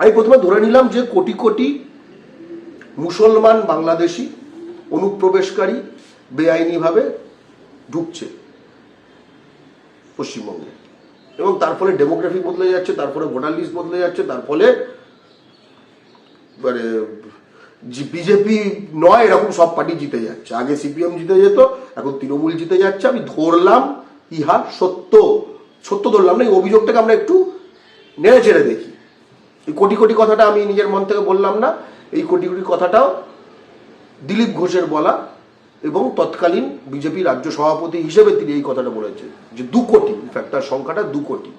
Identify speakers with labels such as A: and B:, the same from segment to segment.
A: আমি প্রথমে ধরে নিলাম যে কোটি কোটি মুসলমান বাংলাদেশি অনুপ্রবেশকারী বেআইনিভাবে ঢুকছে পশ্চিমবঙ্গে। এবং তার ফলে ডেমোগ্রাফি বদলে যাচ্ছে, তার ফলে ভোটার লিস্ট বদলে যাচ্ছে, তার ফলে মানে বিজেপি নয়, এরকম সব পার্টি জিতে যাচ্ছে। আগে সিপিএম জিতে যেত, এখন তৃণমূল জিতে যাচ্ছে। আমি ধরলাম, ইহা সত্য সত্য ধরলাম না, এই অভিযোগটাকে আমরা একটু নেড়ে চেড়ে দেখি। এই কোটি কোটি কথাটা আমি নিজের মন থেকে বললাম না। এই কোটি কোটি কথাটাও দিলীপ ঘোষের বলা এবং তৎকালীন বিজেপি রাজ্য সভাপতি হিসেবে তিনি এই কথাটা বলেছেন যে দু কোটি ইনফ্যাক্ট তার সংখ্যাটা দু কোটি।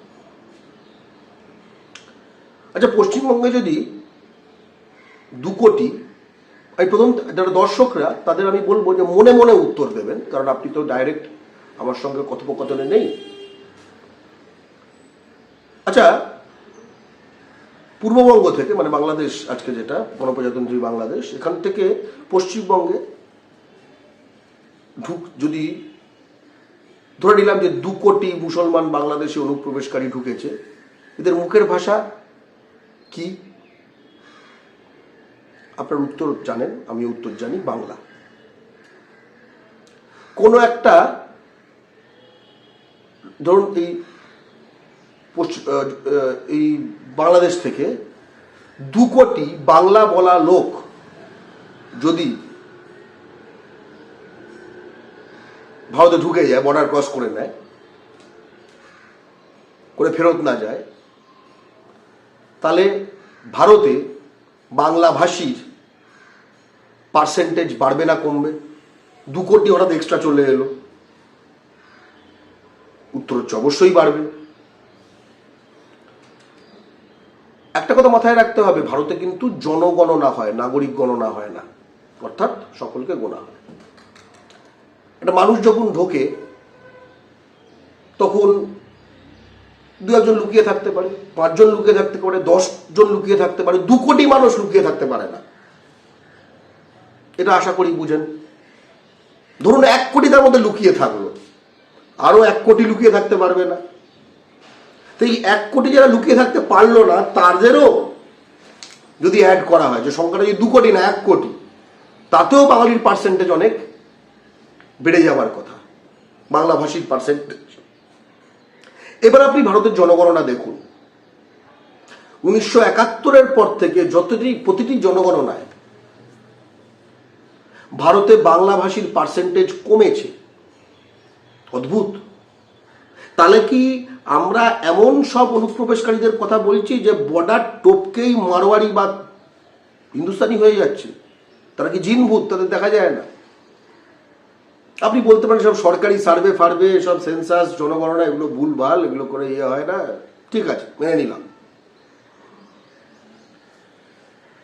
A: আচ্ছা পশ্চিমবঙ্গে যদি দু কোটি আমি প্রথম যারা দর্শকরা, তাদের আমি বলব যে মনে মনে উত্তর দেবেন, কারণ আপনি তো ডাইরেক্ট আমার সঙ্গে কথোপকথনে নেই। আচ্ছা পূর্ববঙ্গ থেকে মানে বাংলাদেশ আজকে যেটা, গণপ্রজাতন্ত্রী বাংলাদেশ, এখান থেকে পশ্চিমবঙ্গে ঢুক, যদি ধরে নিলাম যে দু কোটি মুসলমান বাংলাদেশে অনুপ্রবেশকারী ঢুকেছে, এদের মুখের ভাষা কি? আপনার উত্তর জানেন, আমি উত্তর জানি বাংলা। কোনো একটা, ধরুন এই এই বাংলাদেশ থেকে দু কোটি বাংলা বলা লোক যদি ভারতে ঢুকে যায় বর্ডার ক্রস করে নেয়, করে ফেরত না যায়, তাহলে ভারতে বাংলাভাষীর পার্সেন্টেজ বাড়বে না কমবে? দু কোটি হঠাৎ এক্সট্রা চলে এলো। উত্তর হচ্ছে অবশ্যই বাড়বে। একটা কথা মাথায় রাখতে হবে, ভারতে কিন্তু জনগণনা হয় নাগরিক গণনা হয় না। অর্থাৎ সকলকে গোনা হয়। একটা মানুষ যখন ঢোকে, তখন দু একজন লুকিয়ে থাকতে পারে, পাঁচজন লুকিয়ে থাকতে পারে জন লুকিয়ে থাকতে পারে, দু কোটি মানুষ লুকিয়ে থাকতে পারে না। এটা আশা করি বুঝেন। ধরুন এক কোটি তার মধ্যে লুকিয়ে থাকল, আরও এক কোটি লুকিয়ে থাকতে পারবে না। তো এই এক কোটি যারা লুকিয়ে থাকতে পারল না, তাদেরও যদি অ্যাড করা হয়, যে সংখ্যাটা যদি দু কোটি না, এক কোটি, তাতেও বাঙালির পার্সেন্টেজ অনেক বেড়ে যাওয়ার কথা। বাংলা ভাষীর পার্সেন্টেজ এবার আপনি ভারতের জনগণনা দেখুন। উনিশশো একাত্তরের পর থেকে যতটি, প্রতিটি জনগণনায় ভারতে বাংলা ভাষীর পার্সেন্টেজ কমেছে। অদ্ভুত। তাহলে কি আমরা এমন সব অনুপ্রবেশকারীদের কথা বলছি যে বর্ডার টোপকেই মারোয়ারি বা হিন্দুস্তানি হয়ে যাচ্ছে। তারা কি জিনভূত তাদের দেখা যায় না। আপনি বলতে পারেন সব সরকারি সার্ভে ফার্ভে, সব সেন্সাস, জনগণনা, এগুলো ভুলভাল, এগুলো করে ইয়ে হয় না। ঠিক আছে, মেনে নিলাম।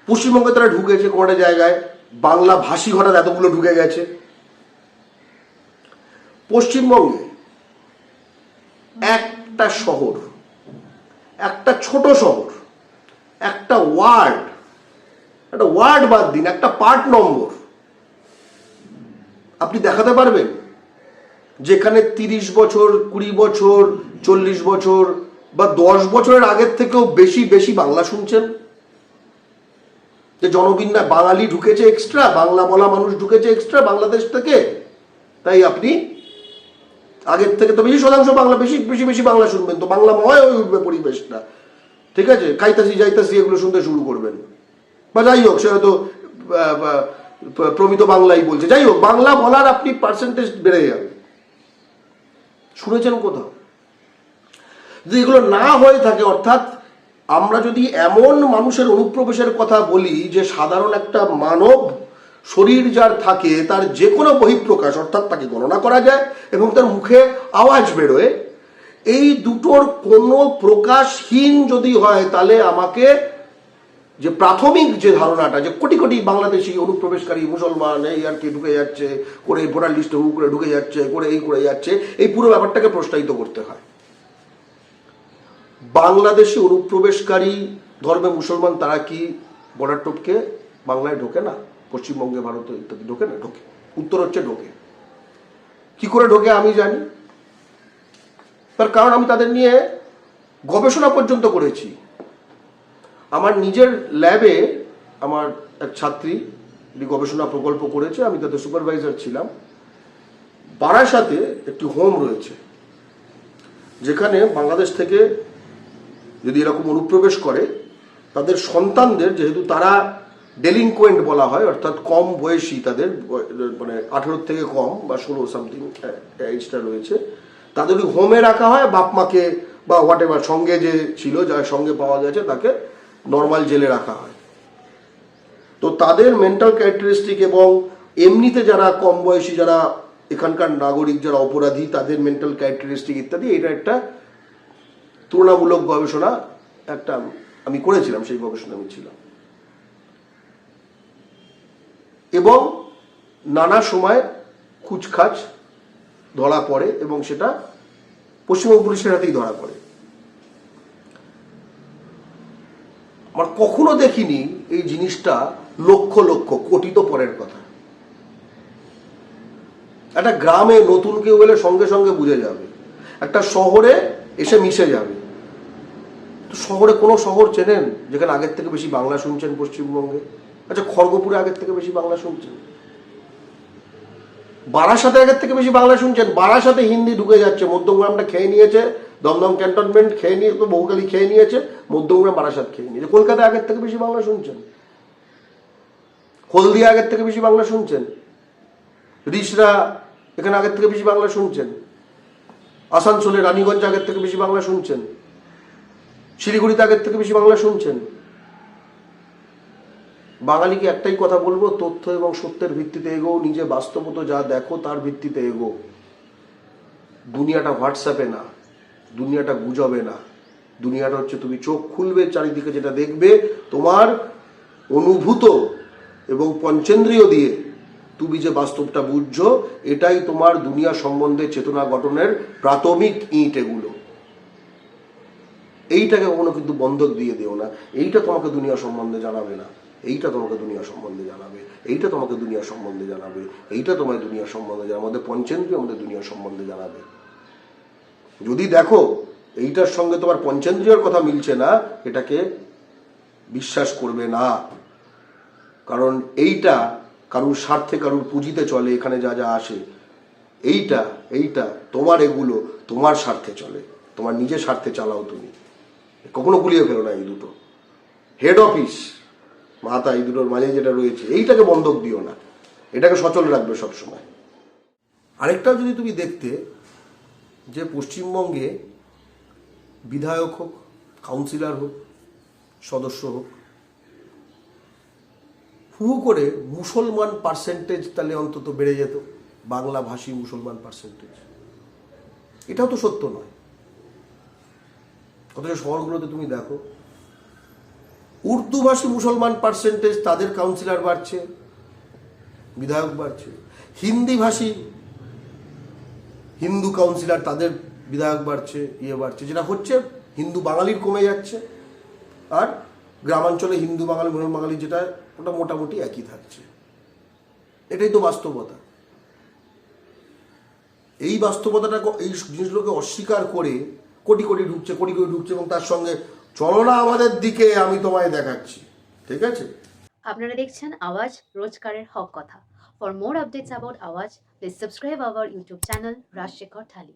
A: পশ্চিমবঙ্গে তারা ঢুকেছে কটা জায়গায়? বাংলা ভাষী হঠাৎ এতগুলো ঢুকে গেছে। পশ্চিমবঙ্গে একটা শহর, একটা ছোট শহর, একটা ওয়ার্ড একটা ওয়ার্ড বাদ দিন, একটা পার্ট নম্বর। আপনি দেখাতে পারবেন? যেখানে তিরিশ বছর, কুড়ি বছর, চল্লিশ বছর বা দশ বছরের আগের থেকেও বেশি বেশি বাংলা শুনছেন? যে জনবিন্যা বাঙালি ঢুকেছে এক্সট্রা বাংলা বলা মানুষ ঢুকেছে এক্সট্রা বাংলাদেশ থেকে। তাই আপনি আগের থেকে তো বেশি শতাংশ বাংলা, বেশি বেশি বেশি বাংলা শুনবেন তো বাংলা ময় হয়ে উঠবে পরিবেশটা। ঠিক আছে? খাইতাসি যাইতাসি এগুলো শুনতে শুরু করবেন। বা যাই হোক, সে হয়তো প্রমিত বাংলাই বলছে। যাই হোক, বাংলা বলার আপনি পার্সেন্টেজ বেড়ে যাবে। শুনেছেন কোথাও? যদি এগুলো না হয়ে থাকে, অর্থাৎ আমরা যদি এমন মানুষের অনুপ্রবেশের কথা বলি যে সাধারণ একটা মানব শরীর যার থাকে, তার যে কোনো বহিঃপ্রকাশ, অর্থাৎ তাকে গণনা করা যায় এবং তার মুখে আওয়াজ বেরোয়, এই দুটোর কোনো প্রকাশহীন যদি হয়, তাহলে আমাকে যে প্রাথমিক যে ধারণাটা, যে কোটি কোটি বাংলাদেশি অনুপ্রবেশকারী মুসলমান, এই আর কি ঢুকে যাচ্ছে, করে ভোটার লিস্টে হু করে ঢুকে যাচ্ছে, করে এই করে যাচ্ছে, এই পুরো ব্যাপারটাকে প্রশ্নায়িত করতে হয়। বাংলাদেশি অনুপ্রবেশকারী ধর্মে মুসলমান, তারা কি বর্ডার টপকে বাংলায় ঢোকে না? পশ্চিমবঙ্গে, ভারতে ইত্যাদি ঢোকে না? ঢোকে। উত্তর হচ্ছে ঢোকে। কি করে ঢোকে আমি জানি? তার কারণ আমি তাদের নিয়ে গবেষণা পর্যন্ত করেছি। আমার নিজের ল্যাবে আমার এক ছাত্রী গবেষণা প্রকল্প করেছে, আমি তাদের সুপারভাইজার ছিলাম। বারাসাতে একটি হোম রয়েছে, যেখানে বাংলাদেশ থেকে যদি এরকম অনুপ্রবেশ করে, তাদের সন্তানদের, যেহেতু তারা ডেলিনকোয়েন্ট বলা হয়, অর্থাৎ কম বয়সী তাদের মানে আঠেরো থেকে কম বা ষোলো সামথিং এইজটা রয়েছে। তাদের ওই হোমে রাখা হয়, বাপ মাকে বা হোয়াট এভার সঙ্গে যে ছিল, যার সঙ্গে পাওয়া গেছে, তাকে নর্মাল জেলে রাখা হয়। তো তাদের মেন্টাল ক্যারেক্টারিস্টিক এবং এমনিতে যারা কম বয়সী, যারা এখানকার নাগরিক, যারা অপরাধী, তাদের মেন্টাল ক্যারেক্টারিস্টিক ইত্যাদি, এটা একটা তুলনামূলক গবেষণা, একটা আমি করেছিলাম, সেই গবেষণা আমি ছিলাম। এবং নানা সময় কুচখাচ ধরা পড়ে এবং সেটা পশ্চিমবঙ্গ পুলিশের হাতেই ধরা পড়ে। আমার কখনো দেখিনি এই জিনিসটা লক্ষ লক্ষ, কোটি তো পরের কথা। একটা গ্রামে নতুন কেউ এলে সঙ্গে সঙ্গে বুঝে যাবে। একটা শহরে এসে মিশে যাবে। শহরে কোনো শহর চেনেন যেখানে আগের থেকে বেশি বাংলা শুনছেন পশ্চিমবঙ্গে? আচ্ছা খড়গপুরে আগের থেকে বেশি বাংলা শুনছেন? বারাসাতে আগের থেকে বেশি বাংলা শুনছেন? বারাসাতে হিন্দি ঢুকে যাচ্ছে। মধ্যমগ্রামটা খেয়ে নিয়েছে, দমদম ক্যান্টনমেন্ট খেয়ে নিয়ে, তো বহুকালি খেয়ে নিয়েছে, মধ্যমগ্রাম বারাসাত খেয়ে নিয়েছে। কলকাতায় আগের থেকে বেশি বাংলা শুনছেন? হলদিয়া আগের থেকে বেশি বাংলা শুনছেন? রিসরা, এখানে আগের থেকে বেশি বাংলা শুনছেন? আসানসোলে রানীগঞ্জ আগের থেকে বেশি বাংলা শুনছেন? শিলিগুড়িতে আগের থেকে বেশি বাংলা শুনছেন? বাঙালিকে একটাই কথা বলব? তথ্য এবং সত্যের ভিত্তিতে এগো নিজে বাস্তবত যা দেখো তার ভিত্তিতে এগো দুনিয়াটা হোয়াটসঅ্যাপে না, দুনিয়াটা গুজবে না। দুনিয়াটা হচ্ছে তুমি চোখ খুলবে, চারিদিকে যেটা দেখবে, তোমার অনুভূত এবং পঞ্চেন্দ্রীয় দিয়ে তুমি যে বাস্তবটা বুঝছ, এটাই তোমার দুনিয়া সম্বন্ধে চেতনা গঠনের প্রাথমিক ইট এগুলো। এইটাকে কখনো কিন্তু বন্ধক দিয়ে দিও না। এইটা তোমাকে দুনিয়া সম্বন্ধে জানাবে না। এইটা তোমাকে দুনিয়া সম্বন্ধে জানাবে, এইটা তোমাকে দুনিয়া সম্বন্ধে জানাবে, এইটা তোমায় দুনিয়া সম্বন্ধে জানাবে, আমাদের পঞ্চেন্দ্রিয় আমাদের দুনিয়া সম্বন্ধে জানাবে। যদি দেখো এইটার সঙ্গে তোমার পঞ্চেন্দ্রিয়র কথা মিলছে না, এটাকে বিশ্বাস করবে না। কারণ এইটা কারুর স্বার্থে কারুর পুঁজিতে চলে, এখানে যা যা আসে, এইটা এইটা তোমার এগুলো তোমার স্বার্থে চলে, তোমার নিজের স্বার্থে চালাও তুমি। কখনো গুলিয়ে ফেলো না এই দুটো। হেড অফিস মাথা এই দুটোর মাঝে যেটা রয়েছে, এইটাকে বন্ধক দিও না। এটাকে সচল রাখবে সবসময়। আরেকটা যদি তুমি দেখতে, যে পশ্চিমবঙ্গে বিধায়ক হোক কাউন্সিলর হোক, সদস্য হোক, হু করে মুসলমান পার্সেন্টেজ তাহলে অন্তত বেড়ে যেত। বাংলা ভাষী মুসলমান পার্সেন্টেজ এটাও তো সত্য নয়। অথচ শহরগুলোতে তুমি দেখো উর্দুভাষী মুসলমান পার্সেন্টেজ তাদের কাউন্সিলর বাড়ছে, বিধায়ক বাড়ছে। হিন্দি ভাষী হিন্দু কাউন্সিলর তাদের বিধায়ক বাড়ছে ইয়ে বাড়ছে, যেটা হচ্ছে হিন্দু বাঙালির কমে যাচ্ছে। আর গ্রামাঞ্চলে হিন্দু বাঙালি, মুসলমান বাঙালি যেটা, ওটা মোটামুটি একই থাকছে। এটাই তো বাস্তবতা। এই বাস্তবতাটা এই জিনিসগুলোকে অস্বীকার করে কোটি কোটি ঢুকছে, কোটি কোটি ঢুকছে, এবং তার সঙ্গে চলো না আমাদের দিকে, আমি তোমায় দেখাচ্ছি। ঠিক আছে?
B: আপনারা দেখছেন আওয়াজ রোজকারের হক কথা। For more updates about Awaaz please subscribe our YouTube channel Rajshekhar thali